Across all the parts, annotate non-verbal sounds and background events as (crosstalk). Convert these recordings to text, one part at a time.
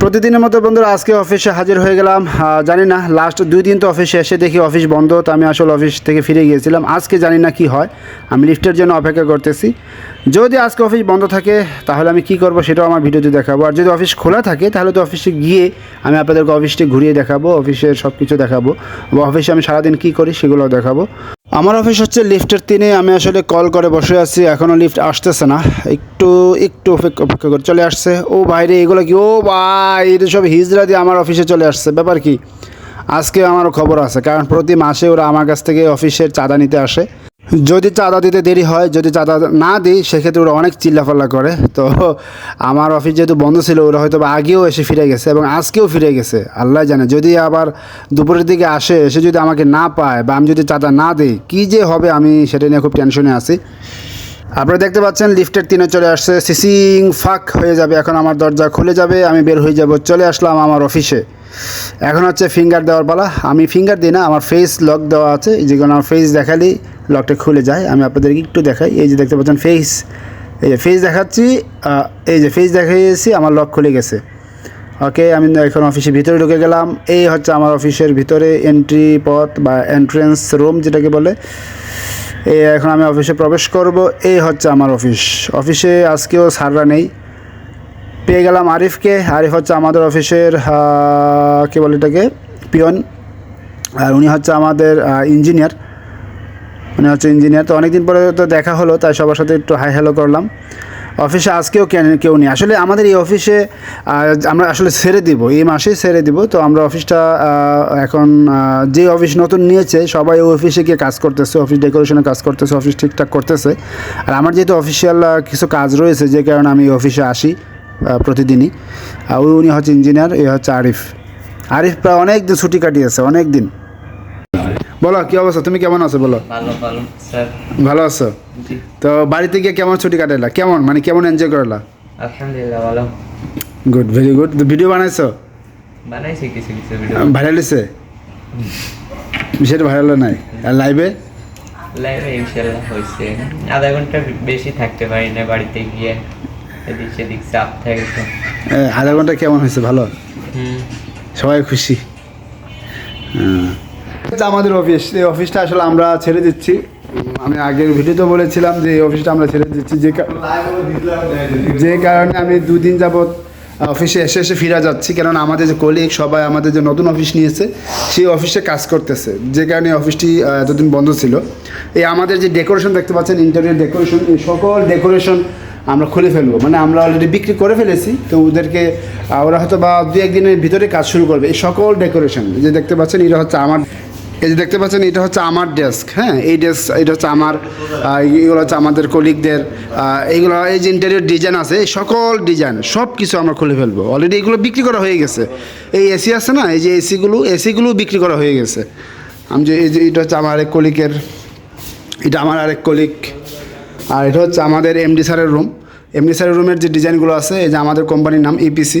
প্রতিদিনের মতো বন্ধুরা, আজকে অফিসে হাজির হয়ে গেলাম। জানি না লাস্ট দুই দিন তো অফিসে এসে দেখি অফিস বন্ধ, তো আমি আসলে অফিস থেকে ফিরে গিয়েছিলাম। আজকে জানি না কি হয়। আমি লিফটের জন্য অপেক্ষা করতেছি। যদি আজকে অফিস বন্ধ থাকে, তাহলে আমি কি করব সেটাও আমার ভিডিওতে দেখাবো। আর যদি অফিস খোলা থাকে, তাহলে তো অফিসে গিয়ে আমি আপনাদেরকে অফিসটি ঘুরিয়ে দেখাবো অফিসের সব কিছু দেখাবো। বা অফিসে আমি সারাদিন কী করি সেগুলো দেখাবো। আমার অফিস হচ্ছে লিফটের তিনে, আমি আসলে কল করে বসে আছি এখনও লিফট আসতেছে না। একটু একটু অপেক্ষা করে চলে আসছে। ও বাইরে, এগুলো কি? ও ভাই এটা সব হিজরা দিয়ে আমার অফিসে চলে আসছে। ব্যাপার কি? আজকে আমারও খবর আছে, কারণ প্রতি মাসে ওরা আমার কাছ থেকে অফিসের চাঁদা নিতে আসে। যদি চাঁদা দিতে দেরি হয়, যদি চাঁদা না দিই, সেক্ষেত্রে ওরা অনেক চিল্লাফাল্লা করে। তো আমার অফিস যেহেতু বন্ধ ছিল, ওরা হয়তো আগেও এসে ফিরে গেছে এবং আজকেও ফিরে গেছে আল্লাহ জানে। যদি আবার দুপুরের দিকে আসে, এসে যদি আমাকে না পায় বা আমি যদি চাঁদা না দিই, কী যে হবে আমি সেটা নিয়ে খুব টেনশনে আছি। আপনারা দেখতে পাচ্ছেন, লিফটের তিনে চলে আসছে, সিসিং, ফাঁক হয়ে যাবে। এখন আমার দরজা খুলে যাবে, আমি বের হয়ে যাব, চলে আসলাম আমার অফিসে। এখন হচ্ছে ফিঙ্গার দেওয়ার পালা। আমি ফিঙ্গার দিই না, আমার ফেস লক দেওয়া আছে। এই যে কোনো আমার ফেস দেখালেই লকটা খুলে যায়। আমি আপনাদেরকে একটু দেখাই। এই যে দেখতে পাচ্ছেন ফেস এই যে ফেস দেখাচ্ছি এই যে ফেস দেখাইয়েছি আমার লক খুলে গেছে। ওকে আমি এখন অফিসের ভিতরে ঢুকে গেলাম। এই হচ্ছে আমার অফিসের ভিতরে এন্ট্রি পথ বা এন্ট্রেন্স রুম যেটাকে বলে। এই এখন আমি অফিসে প্রবেশ করব। এই হচ্ছে আমার অফিস। অফিসে আজকেও সাররা নেই। পেয়ে গেলাম আরিফকে। আরিফ হচ্ছে আমাদের অফিসের কে বলে এটাকে? পিয়ন। আর উনি হচ্ছে আমাদের ইঞ্জিনিয়ার উনি হচ্ছে ইঞ্জিনিয়ার তো অনেকদিন পরে তো দেখা হলো, তাই সবার সাথে একটু হাই হ্যালো করলাম। অফিসে আজকেও কেন কেউ নেই। আসলে আমাদের এই অফিসে আমরা আসলে ছেড়ে দিব, এই মাসেই ছেড়ে দিব। তো আমরা অফিসটা এখন যে অফিস নতুন নিয়েছে, সবাই ওই অফিসে গিয়ে কাজ করতেছে, অফিস ডেকোরেশনে কাজ করতেছে, অফিস ঠিকঠাক করতেছে। আর আমার যেহেতু অফিসিয়াল কিছু কাজ রয়েছে, যে কারণে আমি অফিসে আসি প্রতিদিনই। উনি হচ্ছে ইঞ্জিনিয়ার এই হচ্ছে আরিফ। আরিফ প্রায় অনেক দিন ছুটি কাটিয়েছে, অনেক দিন। বলো কি অবস্থা? তুমি কেমন আছো? বলো। ভালো ভালো আছো? তো বাড়িতে গিয়ে কেমন ছুটি কাটাইলা? কেমন? মানে কেমন এনজয় করলা আলহামদুলিল্লাহ ভালো। গুড ভেরি গুড ভিডিও বানাইছো? বানাইছি কিছু কিছু ভিডিও ভাইরাল হয়েছে বিষয়টা ভাইরাল নাই? আর লাইভে লাইভে ইনশাল্লাহ হয়েছে আধা ঘণ্টা বেশি থাকতে পারি না বাড়িতে গিয়ে। এদিক সেদিক চাপ থাকে তো। আধা ঘণ্টা কেমন হয়েছে ভালো? হুম। সবাই খুশি? হ্যাঁ। আমাদের অফিস এই অফিসটা আসলে আমরা ছেড়ে দিচ্ছি। আমি আগের ভিডিওতে বলেছিলাম যে, এই অফিসটা আমরা ছেড়ে দিচ্ছি। যে যে কারণে আমি দুদিন যাবৎ অফিসে এসে এসে ফিরা যাচ্ছি। কেননা আমাদের যে কলিগ সবাই আমাদের যে নতুন অফিস নিয়েছে, সেই অফিসে কাজ করতেছে। যে কারণে অফিসটি এতদিন বন্ধ ছিল। এই আমাদের যে ডেকোরেশন দেখতে পাচ্ছেন ইন্টেরিয়র ডেকোরেশন এই সকল ডেকোরেশন আমরা খুলে ফেলব। মানে আমরা অলরেডি বিক্রি করে ফেলেছি। তো ওদেরকে ওরা হয়তো বা দু একদিনের ভিতরে কাজ শুরু করবে। এই সকল ডেকোরেশন যে দেখতে পাচ্ছেন এটা হচ্ছে আমার এই যে দেখতে পাচ্ছেন, এটা হচ্ছে আমার ডেস্ক হ্যাঁ? এই ডেস্ক এটা হচ্ছে আমার এগুলো হচ্ছে আমাদের কলিগদের এইগুলো এই যে ইন্টেরিয়র ডিজাইন আছে, এই সকল ডিজাইন সব কিছু আমরা খুলে ফেলব। অলরেডি এগুলো বিক্রি করা হয়ে গেছে। এই এসি আছে না? এই যে এসিগুলো এসিগুলো বিক্রি করা হয়ে গেছে। আমি যে, এই যে, এটা হচ্ছে আমার আরেক কলিকের এটা আমার আরেক কলিক আর এটা হচ্ছে আমাদের এমডি স্যারের রুম এমডি স্যারের রুমের যে ডিজাইনগুলো আছে, এই যে আমাদের কোম্পানির নাম ইপিসি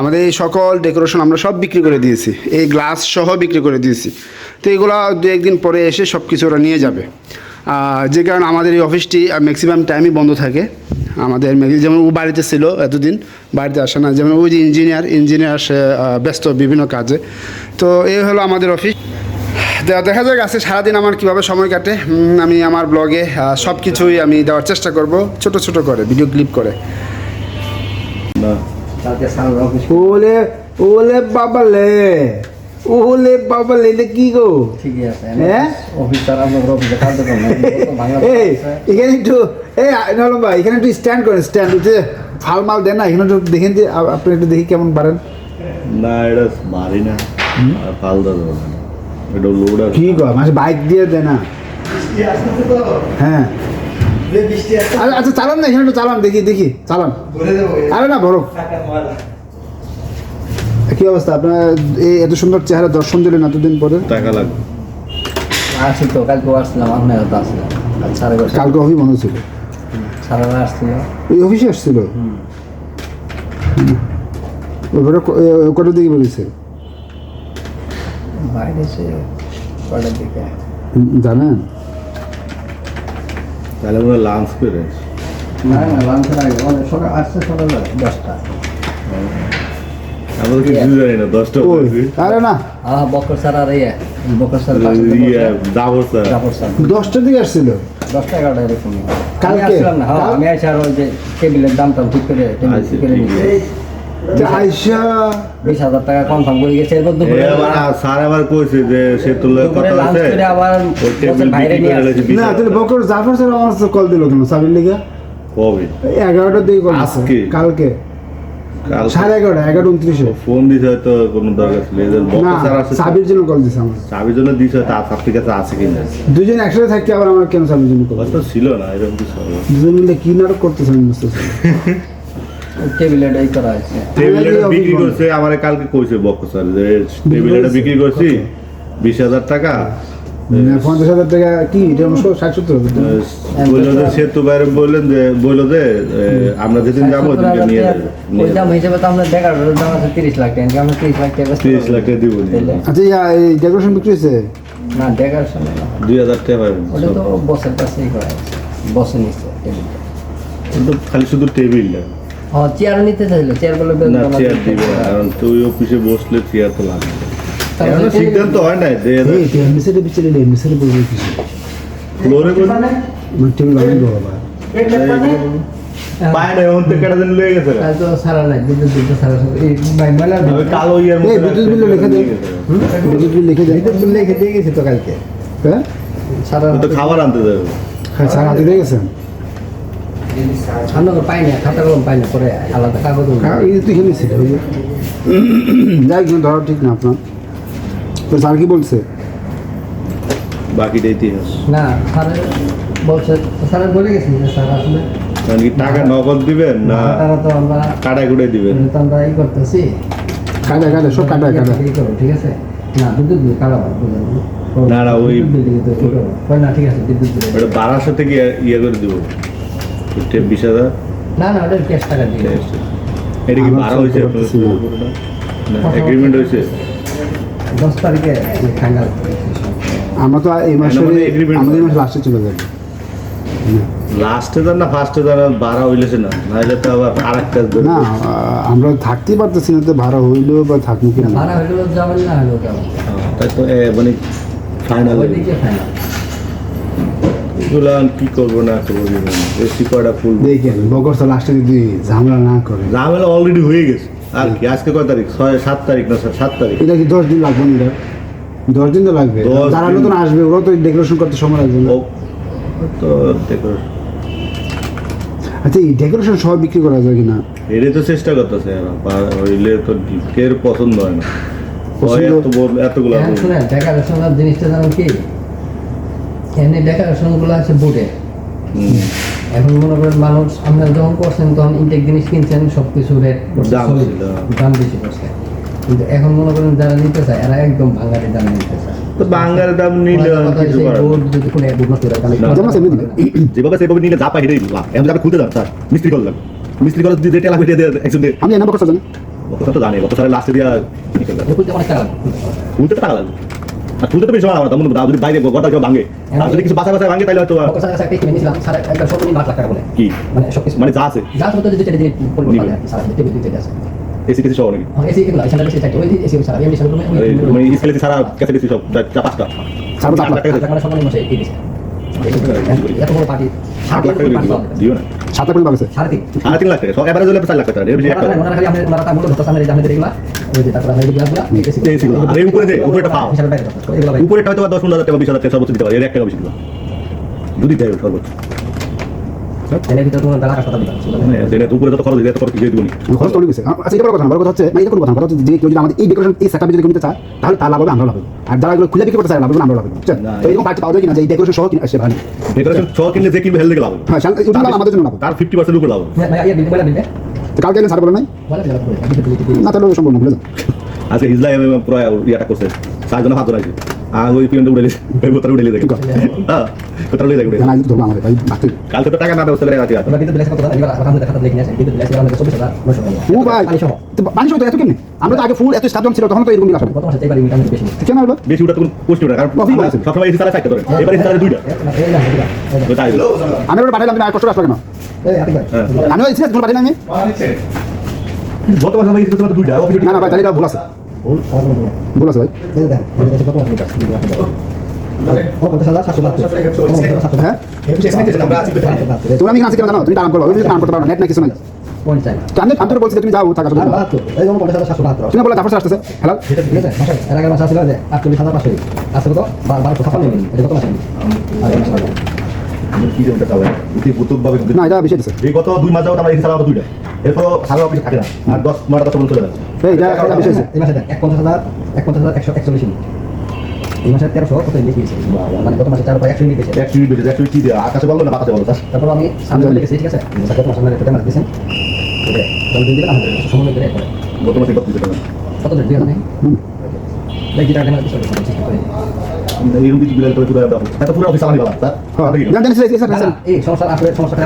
আমাদের এই সকল ডেকোরেশন আমরা সব বিক্রি করে দিয়েছি। এই গ্লাস সহ বিক্রি করে দিয়েছি। তো এগুলো দু একদিন পরে এসে সব কিছু ওরা নিয়ে যাবে। যে কারণে আমাদের এই অফিসটি ম্যাক্সিমাম টাইমই বন্ধ থাকে। আমাদের যেমন ও বাড়িতে ছিল এতদিন, বাড়িতে আসে না। যেমন ওই যে ইঞ্জিনিয়ার ইঞ্জিনিয়ার ব্যস্ত বিভিন্ন কাজে। তো এই হলো আমাদের অফিস দেখা যাক আজকে সারাদিন আমার কীভাবে সময় কাটে। আমি আমার ব্লগে সব কিছুই আমি দেওয়ার চেষ্টা করব। ছোট ছোট করে ভিডিও ক্লিপ করে। ওলে ওলে বাবালে ওলে বাবালে এটা কি গো? ঠিকই আছে হ্যাঁ? অফিসার আপনার অফিসে কার্যক্রম এই এখানে একটু এই নলম ভাই এখানে একটু স্ট্যান্ড করেন স্ট্যান্ড উঠে ফাল মাল দেন না এখানে একটু দেখেন যে আপনি একটু দেখি কেমন পারেন না এটা মারি না না। এটা লোড কি গো মাসে বাইক দিয়ে দেয় না। হ্যাঁ। আচ্ছা চালান না এখানে একটু চালান দেখি দেখি চালান। আরে না বড়। কি অবস্থা? আপনার এই এত সুন্দর চেহারা দর্শন দিলেন এতদিন পরে? টাকা লাগবে আসছি তো কালকে আসছিলাম আপনার সাড়ে দশটা। কালকে অফিস বন্ধ ছিল। নয় আসছিল। ওই অফিসে আসছিল? ওইবারে কটার দিকে বলেছে? বাইরে এসে কয়টার দিকে? জানেন? তাহলে মনে লাঞ্চ করে। না না লাঞ্চের আগে। অনেক সকাল আসছে সকালে দশটা। আমরা তো কিছু জানি না দশটা আরে না। হ্যাঁ বকর স্যার আর ইয়ে বকর স্যার ইয়ে জাবর স্যার। দশটার দিকে আসছিল? দশটা এগারোটা এরকম। আমি কালকে? না হ্যাঁ আমি আর ওই যে টেবিলের দাম টাম ঠিক করে টেবিল ঠিক করে ঠিক নিয়ে আছে। যে আইসা বিশ হাজার টাকা কনফার্ম করে গেছে এরপর দুপুরে স্যার আবার কইছে যে সে তোর কথা আছে। আবার ওই টেবিল বলছে বাইরে নিয়ে করে আসছে। রয়েছে বিশ না তাহলে বকর জাফর স্যার আমার কল দিল কেন? সাবির লিগা? কবে? এগারোটার দিকে কল আজকে? কালকে। সাড়ে এগারোটা এগারো উনত্রিশে। ফোন দিছে হয়তো কোনো দরকার ছিল। সাবির জন্য কল দিছে আমার চাবির জন্য দিছে তার আপনার কাছে আছে কিনা? দুজন একসাথে থাকি আবার আমার কেন সাবির জন্য কল ছিল না এরকম কিছু দুজন মিলে কি নাটক করতেছে আমি বুঝতেছি না। (laughs) টেবিলে এই করা হয়েছে। টেবিল এটা বিক্রি করছে আমার কালকে কইছে বক্তা স্যার যে টেবিল এটা বিক্রি করছি বিশ হাজার টাকা। মানে পঞ্চাশ হাজার টাকা কি ষাট সত্তর হাজার টাকা। বলল বাইরে বললেন যে বলল যে আমরা যেদিন যাব ওদিনকে নিয়ে ওই দাম হিসেবে তো আমরা দেখার দাম আছে তিরিশ লাখ টাকা আমরা তিরিশ লাখ টাকা তিরিশ লাখ টাকা দিব আচ্ছা এই ডেকোরেশন বিক্রি হয়েছে? না দুই হাজার টাকা পাবেন ওটা তো বসের কাছেই করা আছে বসে নিচ্ছে কিন্তু খালি শুধু টেবিল না হ্যাঁ চেয়ার নিতে চাইলো চেয়ার বলে না চেয়ার দিবে কারণ তুই অফিসে বসলে চেয়ার তো লাগবে। এখনও সিদ্ধান্ত হয় নাই যে এই এমবিসিতে বিচলে এমবিসিতে বলবে কিছু ফ্লোরে মানে? টেবিল বানাই দেবো বাবা পায় না এখন থেকে কেটে দিন লয়ে গেছে তাই তো সারা নাই বিদ্যুৎ বিদ্যুৎ সারা সব- এই ভাই মেলা আমি কালো ইয়ার এই বিদ্যুৎ বিল লিখে দে। বিদ্যুৎ বিল লিখে দে। বিদ্যুৎ বিল লিখে তো কালকে। হ্যাঁ? সারা তো খাবার আনতে যাবে। হ্যাঁ স্যার হাতে দিয়ে গেছেন পাই না খাতা কলম পাই না পরে আলাদা কাগজ হ্যাঁ, এই তুই খেলে ছিল যাই কিন্তু ধরো ঠিক না আপনার। তো স্যার কি বলছে? বাকিটা ইতিহাস। না স্যার বলছে স্যার বলে গেছি স্যার আসলে কারণ টাকা নগদ দিবেন না তারা তো আমরা দিবেন? তো আমরা ই করতেছি। কাটা কাটা সব কাটা কাটা ঠিক আছে না বিদ্যুৎ বিল কাটাবো না, ওই- ঠিক আছে। বিদ্যুৎ বিল থেকে ইয়ে করে দিব। টেপ বিশ হাজার? না না ওটা ক্যাশ টাকা দিয়ে। এটা কি বারো হয়েছে পারতেছি না। না এগ্রিমেন্ট হয়েছে? দশ তারিখে ফাইনাল আমরা তো এই মাসে আমাদের agreement আমাদের এই মাসে লাস্টে চলে যাবে। লাস্টে যান না ফার্স্টে যান বারো হইলেছে না। নাহলে তো আবার আর একটা না আমরা থাকতেই পারতেছি না তো ভাড়া হইলেও বা থাকব কিনা? ভাড়া যাবেন না হলেও যাবেন। তাই তো মানে ফাইনাল ফাইনাল আর কি করব না করব এসি কয়টা ফুল। দেখেন বকর স্যার লাস্টে যদি ঝামেলা না করে। ঝামেলা অলরেডি হয়ে গেছে। আর কি আজকে কয় তারিখ? ছয় সাত তারিখ না সাত তারিখ। এটা কি দশ দিন লাগবে না দশ দিন তো লাগবে। যারা নতুন আসবে ওরা তো ডেকোরেশন করতে সময় লাগবে না। তো দেখো আচ্ছা এই ডেকোরেশন সব বিক্রি করা যায় কিনা? এটাই তো চেষ্টা করতেছে হইলে তো কের পছন্দ হয় না। হয় এত এতগুলো হ্যাঁ জিনিসটা জানেন কি? এমনি ডেকারেশনগুলো আছে হুম। এখন মনে করেন মানুষ আপনারা যখন করছেন তখন ইনটেক জিনিস কিনছেন সব কিছু রেট দাম বেশি করছে। কিন্তু এখন মনে করেন যারা নিতে চায় এরা একদম ভাঙারি দাম নিতে চায়। তো বাঙ্গারের দাম নিলে বোর্ড (coughs) যেভাবে সেভাবে নিলে যা পাই এখন যাবে খুলতে স্যার মিস্ত্রি করলাম মিস্ত্রি করে যদি রেটে লাগবে একজন দিয়ে আমি জানি কথা তো জানি কত সালে লাস্টে দিয়া করলাম খুলতে অনেক টাকা লাগবে। খুলতে টাকা লাগবে। আর খুলতে তো বেশি সময় লাগবে তেমন যদি বাইরে গোটা কেউ ভাঙে আর যদি কিছু বাসা বাসা ভাঙে তাহলে হয়তো কাছে টাকা। কি? মানে সবকিছু মানে যা আছে? যা হতো যদি যেটা দিয়ে পরিমাণ নিবে। পাবে আর কি, স্যার টেবিল দিতে আছে। এসি টেসি সহ নাকি? এসি এগুলো এখানে বেশি থাকে ওই এসি স্যার এমনি স্যার আর এই মানে সারা সব চার পাঁচটা। চার পাঁচ লাখ। টাকা মানে সর্বনিম্ন সেই এই দিছে এত বড় পার্টি সাত লাখ টাকা দিও। দিও না। সাত লাখ পাবে স্যার সাড়ে তিন। লাখ টাকা সব এবারে হলে চার লাখ টাকা ওই যে তারপর আমাদের গ্লাসগুলা এসি এই উপরে যে, উপরেটা পাও। হিসাবে বাইরে ধরতে হবে। এগুলো বাইরে উপরে হয়তো বা দশ পনেরো হাজার টাকা বিশ হাজার টাকা সর্বোচ্চ দিতে পারে এর এক টাকা বেশি দিবা যদি দেয় সর্বোচ্চ। এর ভিতরে তোমার বেলা হাসপাতাল দিতে হবে। মানে দেনে উপরে যত খরচ দিতে খরচ দিয়ে দিবনি খরচ তো গেছে আচ্ছা এটা বড় কথা বড় কথা হচ্ছে না এটা কোনো কথা কথা যে কেউ যদি আমাদের এই ডেকোরেশন এই সেটআপে যদি কিনতে চায় তাহলে তার লাভ হবে আমরা লাভ হবে আর যারা এগুলো খুলে বিক্রি করতে চায় লাভ হবে আমরা লাভ হবে তো এরকম পার্টি পাওয়া যায় কিনা যে এই ডেকোরেশন সহ কিনে আসে ভালো ডেকোরেশন ছ কিনলে যে কিনবে হেলথ লাভ হ্যাঁ শাল- ওটা লাভ আমাদের জন্য লাভ তার ফিফটি পার্সেন্ট উপর লাভ তো কালকে এলেন স্যার বলে নাই। না, তাহলে সম্ভব না ভুলে যান আজকে ইসলাম পুরো ইয়াটা করছে। চারজনে পাঁচজন আছে আর ওই পিয়নটা উড়ে ওই বোতল উড়ে দেখে হ্যাঁ বোতল উড়ে দেখে জানা ধরবো আমাদের ভাই বাকি কালকে তো টাকা না দেওয়া চলে আছে তোমরা বিদ্যুৎ বিলের কত এবার আমাদের খাতা দেখে নিয়ে আসেন। বিদ্যুৎ বিলের আমাদের 24,900 ও ভাই পানি তো তো এত কেমনি? আমরা তো আগে ফুল এত স্টাফ ছিল তখন তো এরকম বিল আসে মাসে এবার ইনকাম বেশি। কেন হলো বেশি ওটা তো পোস্ট ওটা কারণ সবসময় এসি চালায় চারটা ধরে এবার এসি দুইটা এই না, এই না, এই না, এই না। তো তাই। আমি ওটা পাঠাইলাম কিন্তু কষ্ট আসলো কেন? এই, আতিক ভাই। আমি ওই সিরিয়াস কোনো পাঠাই আমি। গত মাসে আমার দুইটা। না না ভাই তাহলে ভুল আছে। ভুল আছে ভাই। হ্যাঁ? তুমি আমি কেন জানো? তুমি আরাম করো ওই আরাম করতে পারো নেট না কিছু নাই। আমি আমি বলছি তুমি যাও থাকা তুমি। বলে তারপর আসতেছে। হ্যালো ঠিক আছে মাসে এর আগের মাসে আসছিল যে আটচল্লিশ হাজার পাঁচশো আজকে কত? বারোশো এটা কত মাসে না এটা বেশি এই গত দুই মাস যাবত আমার এসে চালানো দুইটা। এরপর সারা অফিসে থাকে না। আর দশ নয়টা দশ চলে যাচ্ছে। এই মাসে এক পঞ্চাশ হাজার এক পঞ্চাশ হাজার একশো একচল্লিশ মিলিয়ন এই মাসে তেরোশো কত বেশি গেছে মানে গত মাসে চার পর একশো মিলিয়ন গেছে এক মিনিট বেঁচে একশো কি দিয়ে আকাশে বলল না বাতাসে বলো। তারপর আমি সামনে লিখেছি ঠিক আছে? গত মাসে আপনার একটা মাস দিয়েছেন জল দিন দিবেন আমাদের সময় করে গত মাসে কত দিতে কত রেট দিয়ে নেই? দেখি টাকা বিলাল করে পুরো এত পুরো অফিস বাবা স্যার। হ্যাঁ জান জানিস স্যার স্যার। এই সমস্যা আসলে সমস্যাটা।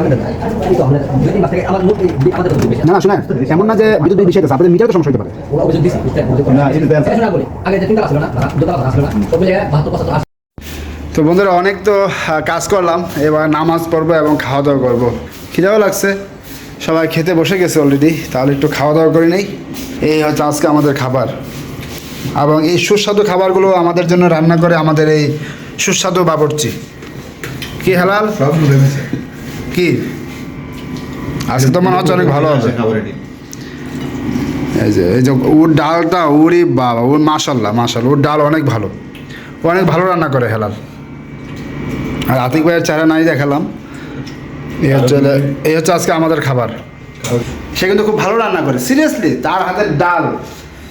এই তো আমাদের দুই তিন মাস থেকে আমার আমাদের তো বেশি। না না শুনেন এমন না যে বিদ্যুৎ বিল আছে আপনাদের মিটার তো সমস্যা হতে পারে। ওরা অভিযোগ দিছে, না, এটা দেন। শোনা বলি, আগে যে তিনটা আসলো না, দুটো আসলো না, সব। তো বন্ধুরা অনেক তো কাজ করলাম এবার নামাজ পড়ব এবং খাওয়া দাওয়া করব। খিদাও লাগছে। সবাই খেতে বসে গেছে অলরেডি তাহলে একটু খাওয়া দাওয়া করে নেই। এই হচ্ছে আজকে আমাদের খাবার। এবং এই সুস্বাদু খাবারগুলো আমাদের জন্য রান্না করে আমাদের এই সুস্বাদু বাবরচি। কি হালাল? কি? আজকে তো মনে হচ্ছে অনেক ভালো হবে। এই যে এই যে ওর ডালটা ওরই বাবা ওর মাশাল্লাহ মাশাল্লাহ ওর ডাল অনেক ভালো। ও অনেক ভালো রান্না করে হেলাল। আর আতিক ভাইয়ের চেহারা নাই দেখালাম। এই হচ্ছে এই হচ্ছে আজকে আমাদের খাবার। সে কিন্তু খুব ভালো রান্না করে সিরিয়াসলি তার হাতের ডাল।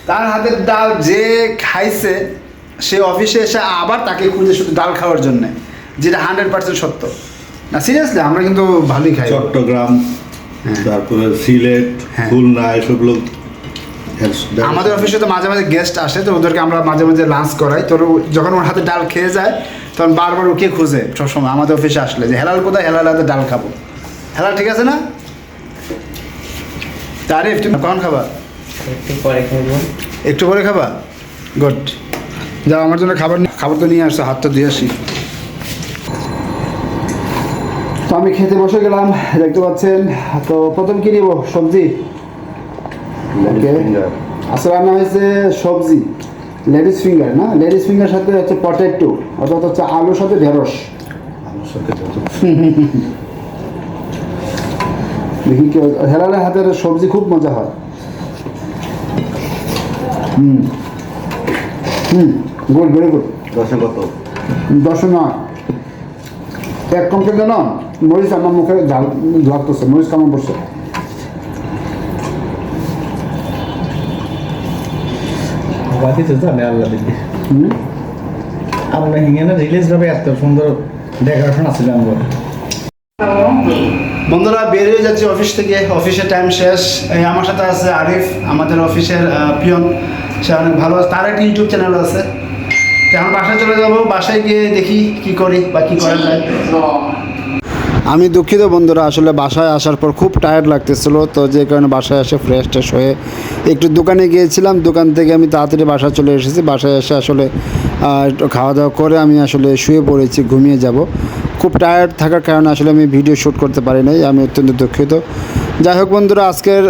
তার হাতের ডাল যে খাইছে সে অফিসে এসে আবার তাকে খুঁজে শুধু ডাল খাওয়ার জন্যে যেটা হান্ড্রেড পার্সেন্ট সত্য। না সিরিয়াসলি আমরা কিন্তু ভালোই খাই। চট্টগ্রাম হ্যাঁ। তারপরে সিলেট হ্যাঁ। খুলনা এসবগুলো আমাদের অফিসে তো মাঝে মাঝে গেস্ট আসে তো ওদেরকে আমরা মাঝে মাঝে লাঞ্চ করাই। তো যখন ওর হাতে ডাল খেয়ে যায় তখন বারবার ওকে খুঁজে সবসময় আমাদের অফিসে আসলে যে হেলাল কোথায়? হেলাল হাতে ডাল খাব। হেলাল ঠিক আছে না? তারিফ তুমি কখন খাবা? একটু পরে খাব। একটু পরে খাবা? গুড যাও আমার জন্য খাবার খাবার তো নিয়ে আসছো হাতটা ধুয়ে আসি। তো আমি খেতে বসে গেলাম দেখতে পাচ্ছেন। তো প্রথম কি নিব? সবজি? ওকে আচ্ছা রান্না হয়েছে সবজি। লেডিস ফিঙ্গার না? লেডিস ফিঙ্গার সাথে হচ্ছে পটেটো অর্থাৎ হচ্ছে আলুর সাথে ঢেঁড়স। (laughs) দেখি কি হেলালের হাতের সবজি খুব মজা হয়। Hmm. Hmm good very good দশে কত? দর্শন এক কমকে যেন মরিচ আমার মুখে ঝাল লাগতেছে মরিচ কেমন পড়ছে আমরা হিঙ্গেনে রিলিজ ভাবে এত সুন্দর ডেকোরেশন আছিল আমার বন্ধুরা বের হয়ে যাচ্ছি অফিস থেকে। অফিসের টাইম শেষ। আমার সাথে আছে আরিফ আমাদের অফিসের আহ, পিয়ন। সে অনেক ভালো আছে। তার একটা ইউটিউব চ্যানেল আছে। এখন বাসায় চলে যাব। বাসায় গিয়ে দেখি কি করি বা কি করা যায়। আমি দুঃখিত বন্ধুরা, আসলে বাসায় আসার পর খুব টায়ার্ড লাগতেছিল। তো যে কারণে বাসায় এসে ফ্রেশ ট্রেশ হয়ে একটু দোকানে গিয়েছিলাম। দোকান থেকে আমি তাড়াতাড়ি বাসায় চলে এসেছি। বাসায় এসে আসলে একটু খাওয়া দাওয়া করে আমি আসলে শুয়ে পড়েছি, ঘুমিয়ে যাব। খুব টায়ার্ড থাকার কারণে আসলে আমি ভিডিও শ্যুট করতে পারি নাই। আমি অত্যন্ত দুঃখিত। যাই হোক বন্ধুরা, আজকের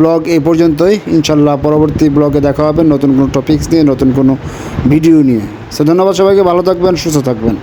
ব্লগ এই পর্যন্তই। ইনশাল্লাহ পরবর্তী ব্লগে দেখা হবে নতুন কোনো টপিক্স নিয়ে, নতুন কোনো ভিডিও নিয়ে। সো ধন্যবাদ সবাইকে, ভালো থাকবেন, সুস্থ থাকবেন।